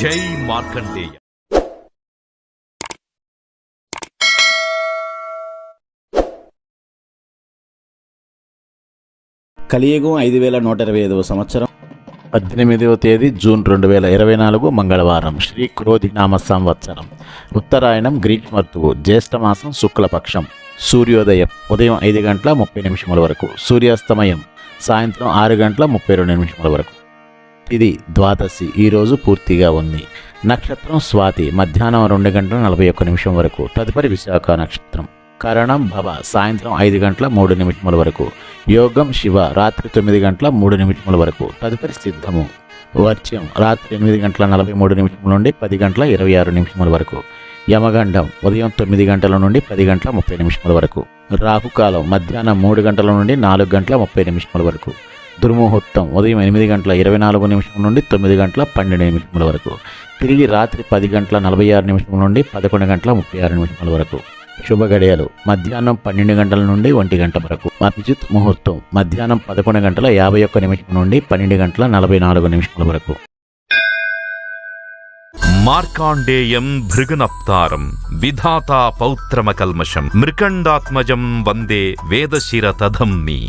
జై మార్కండేయ. కలియుగం ఐదు వేల నూట ఇరవై ఐదవ సంవత్సరం. పద్దెనిమిదవ తేదీ జూన్ రెండు వేల ఇరవై నాలుగు మంగళవారం శ్రీ క్రోధినామ సంవత్సరం. ఉత్తరాయణం గ్రీష్మ ఋతువు జ్యేష్ఠమాసం శుక్లపక్షం. సూర్యోదయం ఉదయం ఐదు గంటల ముప్పై నిమిషముల వరకు సూర్యాస్తమయం సాయంత్రం ఆరు గంటల ముప్పై రెండు నిమిషముల వరకు. ఇది ద్వాదశి. ఈరోజు పూర్తిగా ఉంది. నక్షత్రం స్వాతి మధ్యాహ్నం రెండు గంటల నలభై ఒక్క నిమిషం వరకు. తదుపరి విశాఖ నక్షత్రం. కరణం భవ సాయంత్రం ఐదు గంటల మూడు నిమిషముల వరకు. యోగం శివ రాత్రి తొమ్మిది గంటల మూడు నిమిషముల వరకు. తదుపరి సిద్ధము. వర్జ్యం రాత్రి ఎనిమిది గంటల నలభై మూడు నిమిషముల నుండి పది గంటల ఇరవై ఆరు నిమిషముల వరకు. యమగండం ఉదయం తొమ్మిది గంటల నుండి పది గంటల ముప్పై నిమిషముల వరకు. రాహుకాలం మధ్యాహ్నం మూడు గంటల నుండి నాలుగు గంటల ముప్పై నిమిషముల వరకు. దుర్ముహూర్తం ఉదయం ఎనిమిది గంటల ఇరవై నాలుగు నిమిషం నుండి తొమ్మిది గంటల పన్నెండు నిమిషముల వరకు. తిరిగి రాత్రి పది గంటల నలభై ఆరు నిమిషం నుండి పదకొండు గంటల ముప్పై ఆరు నిమిషముల వరకు. శుభ గడియలు. మధ్యాహ్నం పన్నెండు గంటల నుండి ఒంటి గంట వరకు. అభిజిత్ ముహూర్తం. మధ్యాహ్నం పదకొండు గంటల యాభై ఒక్క నిమిషం నుండి పన్నెండు గంటల నలభై నాలుగు నిమిషముల వరకు. మార్కాండేయం భృగునప్తారం విధాతా పౌత్రమ కల్మషం మృకండాత్మజం వందే వేదశిర తధమ్మి